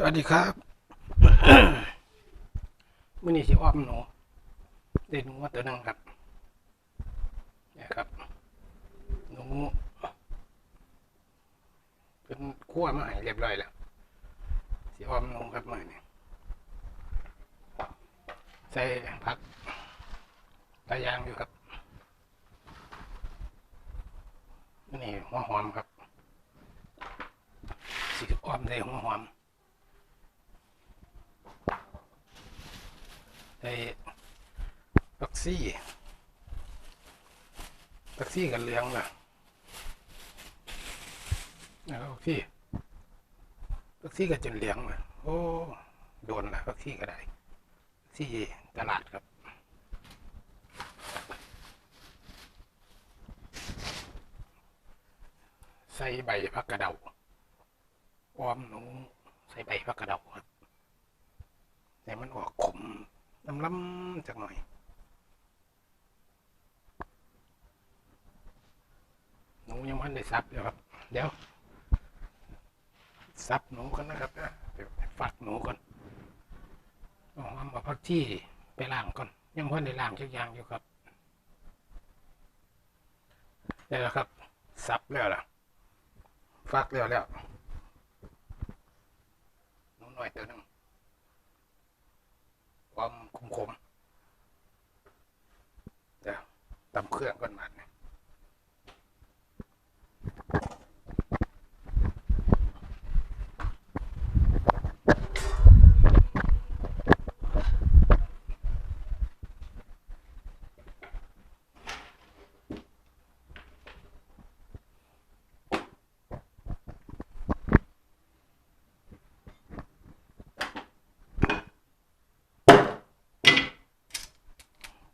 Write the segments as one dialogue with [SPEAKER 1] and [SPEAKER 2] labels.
[SPEAKER 1] สวัสดีครับมื่อนี้สิอ้อมหนูเด็หนูมาตัวหนึงครับเนี่ยครับหนูเป็นคั่วมาให้เรียบร้อยแล้วสิอ้อมหนูครับมื่อนี้ใส่ผักหลายอย่างอยู่ครับนี่หัวหอมครับสิอ้อมใส่หัวหอม ไอ้บักซี่บักซี่กันเหลืองล่ะแล้วบักซี่บักซี่กันจนเหลืองเลยโอ้โดนละบักซี่ก็ได้บักซี่ตลาดครับใส่ใบพักกระเดาออมหนูใส่ใบพักกระเดาครับแต่มันออกขม น้ำล้ำจากหน่อย หนูยังมันได้ซับอยู่ครับ เดี๋ยวซับหนูกันนะครับนะเดี๋ยวฝักหนูก่อนเอาหอมมาพักที่ไปล้างก่อน ยังพันได้ล้างชักอย่างอยู่ครับได้แล้วครับซับแล้วล่ะฟักแล้วแล้วหนูหน่อยตัวนึง ความคมคมเดี๋ยวตำเครื่องก่อนมาเนี่ย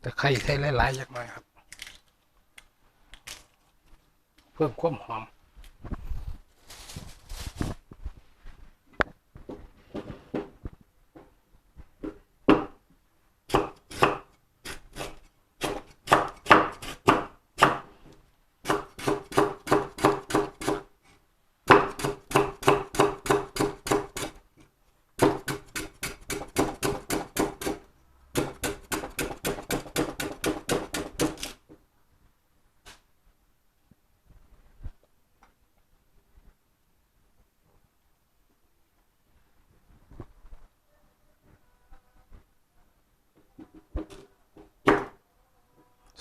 [SPEAKER 1] แต่ไข่ใส่หลายๆอย่างหน่อยครับ เพิ่มความหอม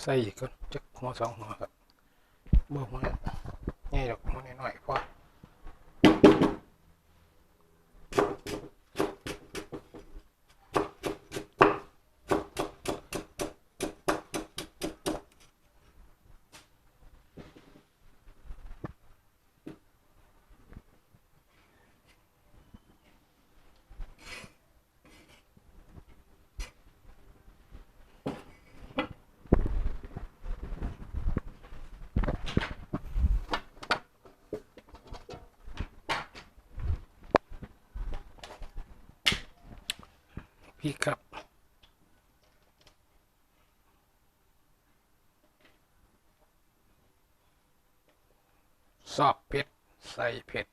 [SPEAKER 1] ใส่อีกก่อนจักหัวสองหัวครับบ่หัวนี่ดอกหัวน้อยๆพอ พี่ครับซอบเผ็ด ใส่เผ็ด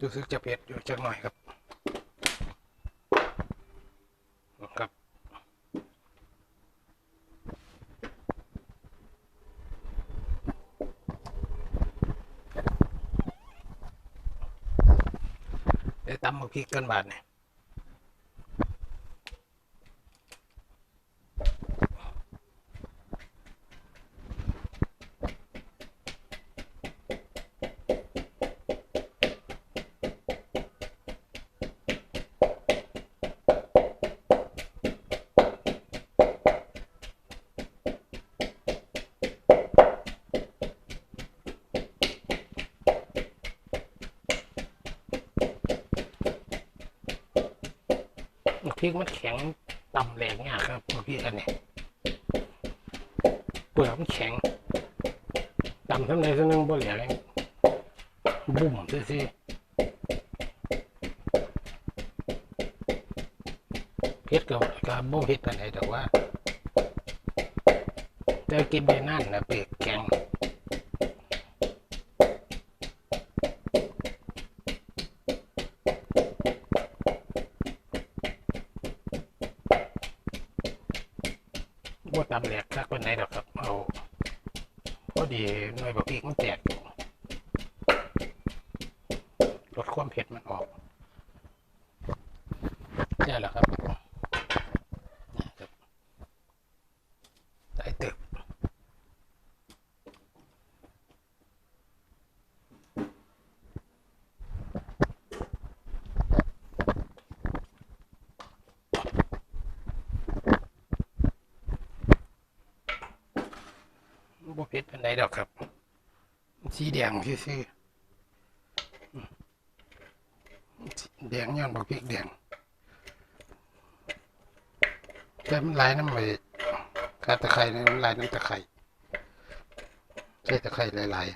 [SPEAKER 1] รู้สึกจะเผ็ดอยู่จักหน่อยครับ ครับเดี๋ยวตำมาพริกกันบาทเนี่ย มันแข็งต่ำแรงเนี่ยครับพริกอันนี้เปลือกมันแข็งต่ำทำไรสักนึงบ่เหลือเลยบุ่มซื่อๆเผ็ดกับกับบ่เผ็ดปานใดแต่ว่าแต่กินไปนั่นนะเปลือกแข็ง บ่ตำแหลกคักปานใดดอกครับ เอาพอดีหน่วยบักพริกมันแตกลดความเผ็ดมันออกได้แล้วครับนะครับได้เติบ บ่เผ็ ดานใดดอกครับ สีแดงซื่อแดงย้อนบอกพริกแดงแต่มันลายน้ำไปกาตะไคร้นี่มันลายน้ำตะไคร้ใส่ตะไคร้หลาย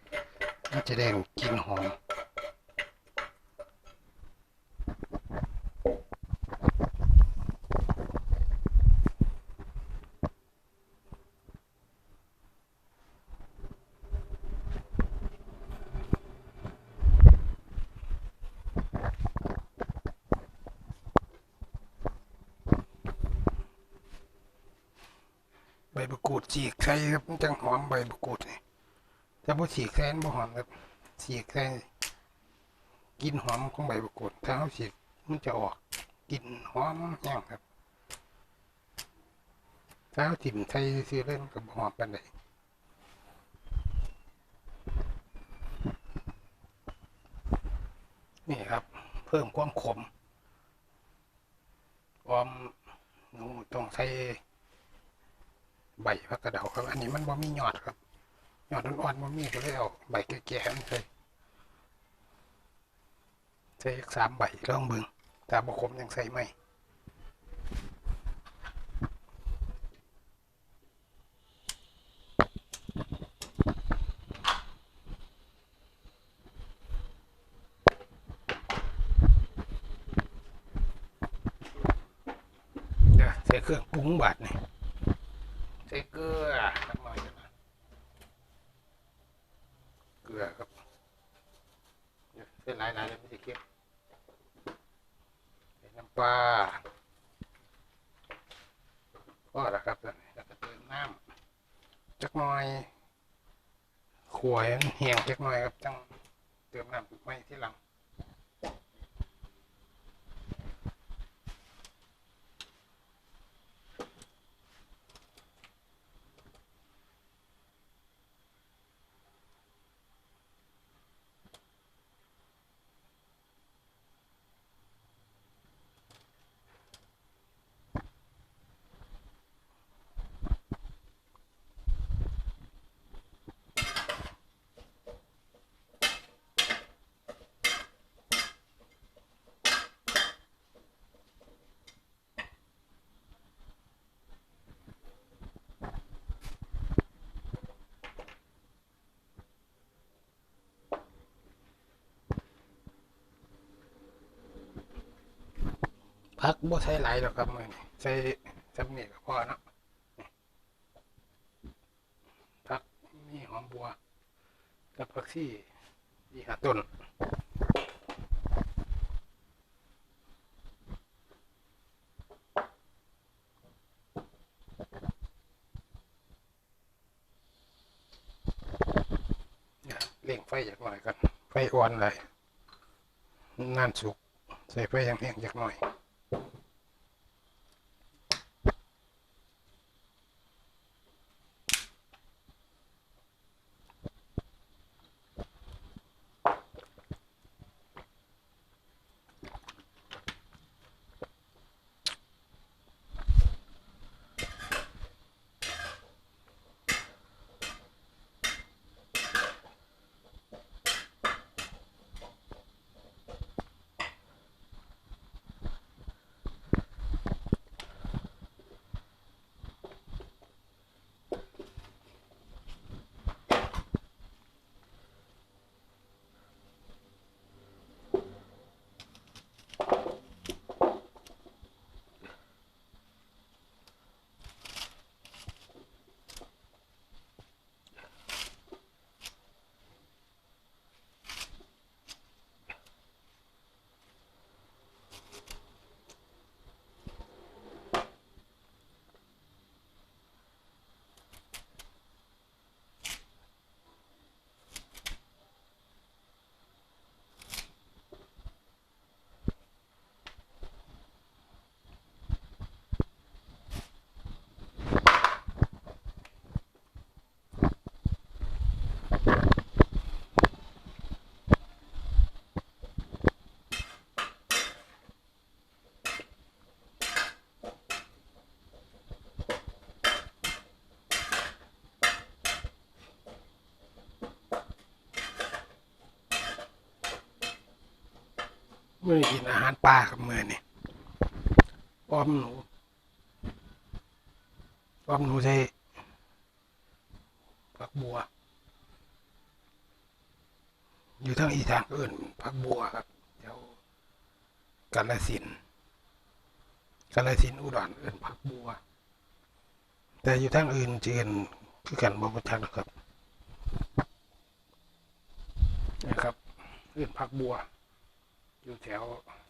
[SPEAKER 1] ๆมันจะแดงกินหอม บมะกรูดฉีกใส่ครับจังหอมใบมะกรูดนี่ถ้าบ่ฉีกใส่มันบ่หอมครับฉีกใส่กินหอมของใบมะกรูดถ้าเราฉีกมันจะออกกินหอมแห้งครับถ้าเราถิ่มใส่ซื่อเลยมันก็บ่หอมปานใดนี่ครับ เพิ่มความขมความหนูต้องใส่ ใบพักกระเดาครับ อันนี้มันบ่มีหยอดครับหยอดอ่อนๆบ่มีก็เลยเอาใบแก่ๆมันใส่ใส่สามใบลองเบิ่งถ้าบ่คมยังใส่ไม่เดี๋ยวใส่เครื่องปรุงบาดนี่ ใส่เกลือสักหน่อยกันนะเกลือครับเายวใส่หลายๆเลยไม่ใช่เค็มใส่น้ำปลาก็แล้วครับแล้วก็เติมน้ำจักหน่อยขวยเหี่ยงจักหน่อยครับจังเติมน้ำไม่ที่หลัง พักบ่ใส่หลหรอกครับมือนี้ใส่สำเนียก็พอเนาะพักมีหอมบัวกับผักชีอีหาต้นเนี่ยเร่งไฟจากหน่อยกันไฟอ่อนเลยนานสุกใส่ไฟยังแห้งๆจากหน่อย มื่อกินอาหารปลาครับมื่อนี่อ้อมหนูอ้อมหนูใส่ผักบัว อยู่ทางอีสานก็เอื่นผักบัวครับแถวกาฬสินกาฬสินอุดรอื่นผักบัว แต่อยู่ทางอื่นจะเอื่นคือกันบ่ประจักครับนะครับ อื่นผักบัว อยู่แถว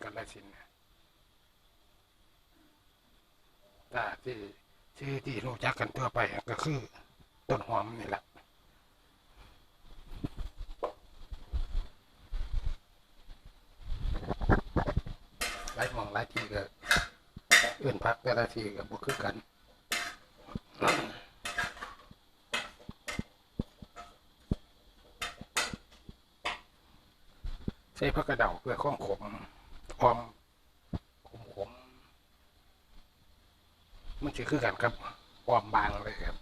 [SPEAKER 1] กาฬสินธุ์แต่ที่ชื่อที่รู้จักกันทั่วไปก็คือต้นหอมนี่แหละหลายมองหลายทีก็เอื่นพักแต่ละทีก็บ่คือกัน ใช้ผักกระเดาเพื่อข้องขมออมขมขมมันจะคือกันครับออมบางเลยครับ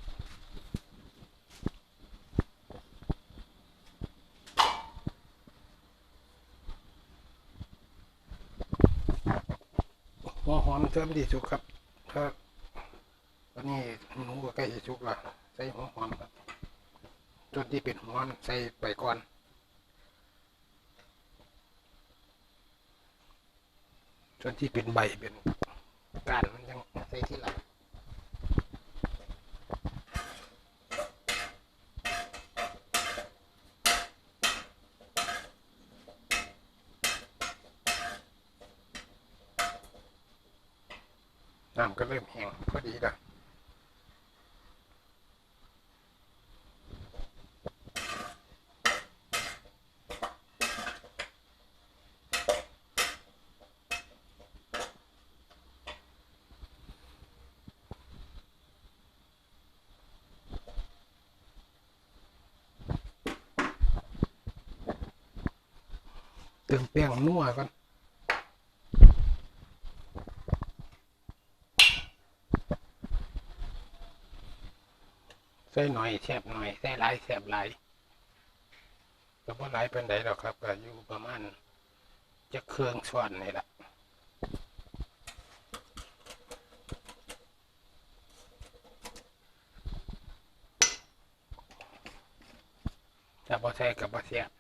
[SPEAKER 1] หัวหอมเติมดีสุกครับถ้าตอนนี้หนูก็ใกล้จะสุกและใส่หัวหอมครับส่วนที่เป็นหัวมันใส่ไปก่อน จนที่เป็นใบเป็นก้านมันยังใส่ที่หลังน้ำก็เริ่มแห้งพอดีแล้ว เติมแป้งนัวก่อนใส่หน่อยแซ่บหน่อยใส่หลายแซ่บหลายก็บ่หลายเป็นไดหรอกครับก็อยู่ประมาณจะเครื่องช้อนนี่แหละถ้าบ่ใส่ก็บ่แซ่บ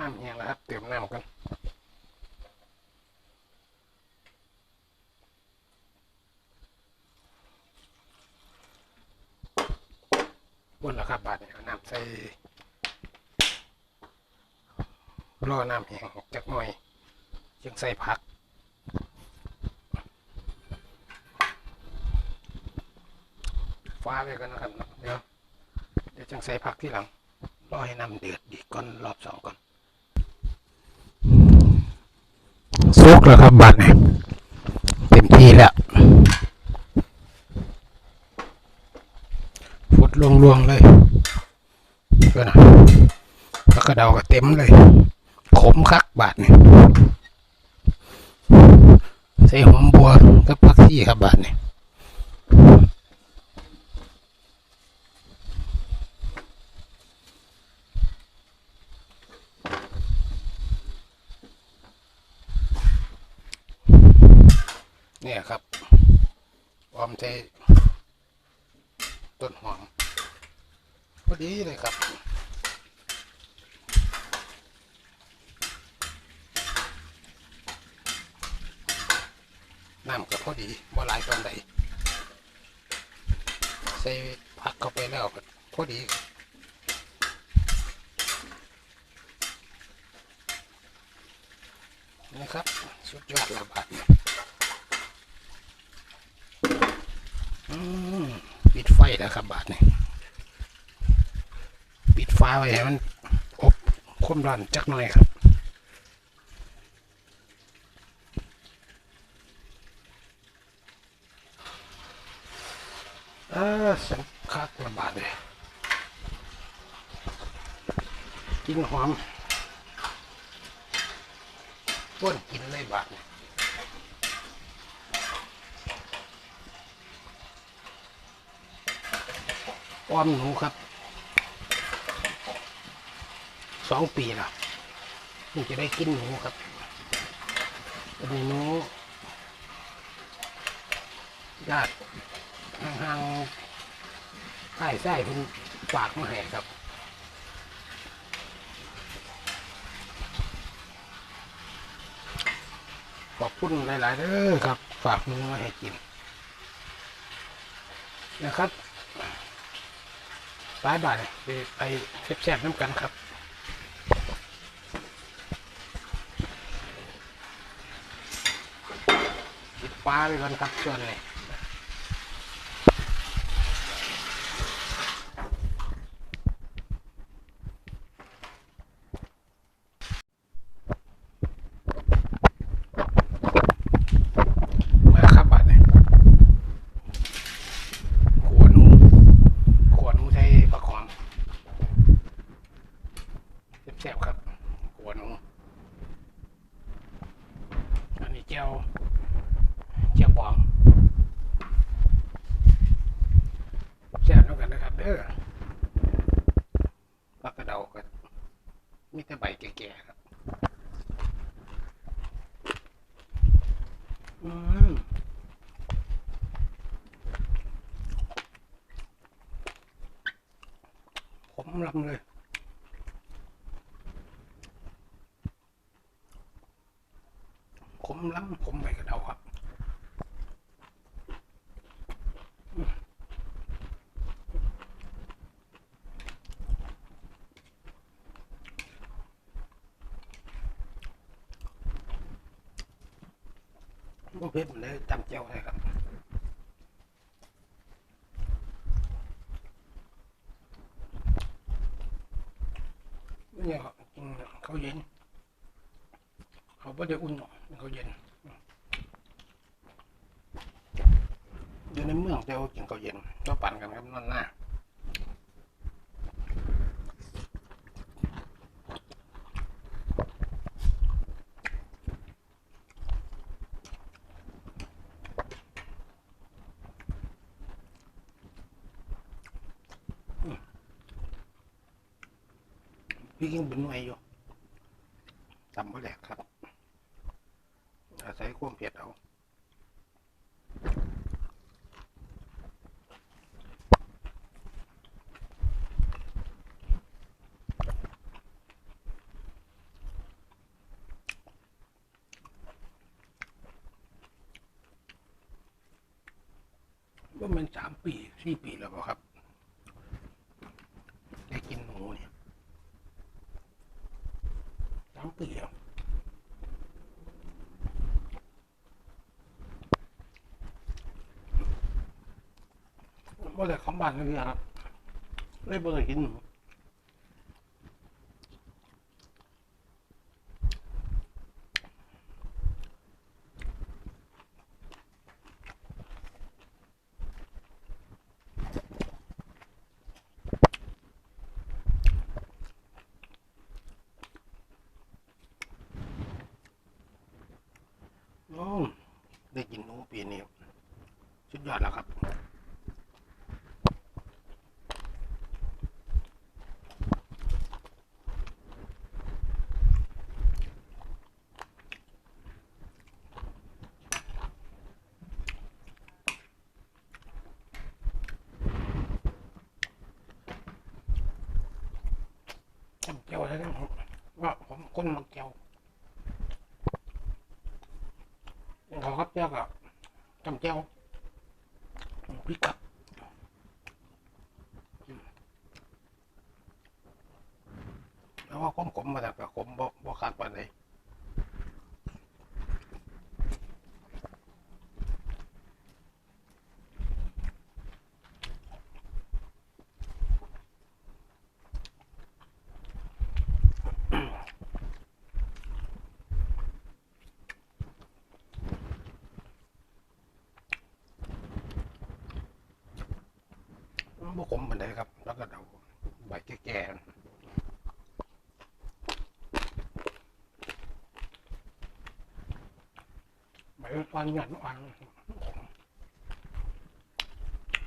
[SPEAKER 1] น้ำแห้งแล้วครับเติมน้ำกัน บนแล้วครับบาดนี้เอาน้ำใส่รอน้ำแห้งจักหน่อยจึงใส่ผักฟ้าไว้กันนะครับเดี๋ยวเดี๋ยวจึงใส่ผักที่หลังรอให้น้ำเดือดอีกก่อนรอบสองก่อนสุกแล้วครับบัดนี้เต็มที่แล้วฟุด ลวงๆเลยเพื่อนะแล้วก็เดาก็เต็มเลย ขมคักบาดนี่ใส่หอมบัวกับผักชีครับบาดนี่เนี่ยครับออมใช้ต้นหอม พอดีเลยครับน้ำก็พอดีบ่หลายตอนใดใส่ผักเข้าไปแล้วก็พอดีนะครับสุดยอดแล้วบาดนี้อืมปิดไฟแล้วครับบาทนี่ ปิดไฟไว้ให้มันอบความร้อนจักหน่อยครับอ่าสังคักระบาดเลยกินหอมป้นกินเลยบาทนี่อ้อมหนูครับ สองปีแล้วถึงจะได้กินหนูครับอันนี้หนูญาติห่างๆใต้ใต้เพิ่นฝากมาให้ครับขอบคุณหลาย ๆเด้อครับ ฝากหนูมาให้กิน นะครับบายบายไปไปแซ่บๆน้ำกันครับ ปลาไปก่อนครับส่วนนี้มาครับบัดนี้ขวหนูขวหนูใช้ประคองแซ่บๆครับขวหนู อันนี้เจ้า เจียงบองแซ่บแล้วกันนะครับเด้อปลากระเดากันมีแต่ใบแก่ๆครับ อืม ผมลำเลยผมล้ำผมใบกระเดาครับบ่เผ็ดมันเลยจำเจ้าเลยครับเนี่ยครับกินข้าวเย็น เขาไม่ได้อุ่นหรอกเขาเย็นอยู่ในเมืองแต่ว่ากินเขาวเย็นก็ปั่นกันครับนั่นหน้า พี่กินเป็นหน่วยอยู่จำไม่แหลกครับ อาศัยความเผ็ดเอาว่ามันสามปีสี่ปีแล้วครับ ได้กินหนูเนี่ย สามปีแล้วบ่ได้ของบ้านเลยครับเลยบ่ ได้กินหนูโอ้ได้กินหนูปีนี้สุดยอดแล้วครับ จำเจียวแล้วผมว่าผมคนมักเจียวเขาครับเจียว ก็จำเจ้าพริกครับแล้วว่าขมขมๆมาจากกับขมบ่บ่ขาดปานใดบ่ขมปานใดครับ แล้วก็เดาใบแก่ๆ วันหยันอ่อน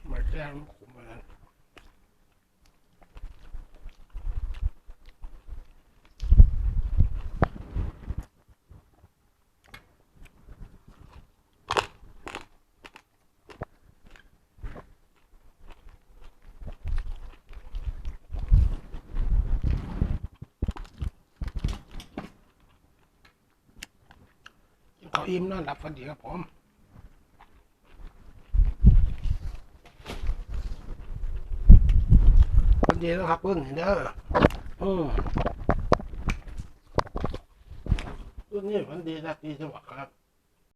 [SPEAKER 1] เหมือนแจ้งขุมเหมื อิ่มนอนหลับฝันดีครับผมคนดีแล้วครับเพิ่งเด้ออืมรุ่นนี้ฝันดีรักดีสวัสดิ์ครับ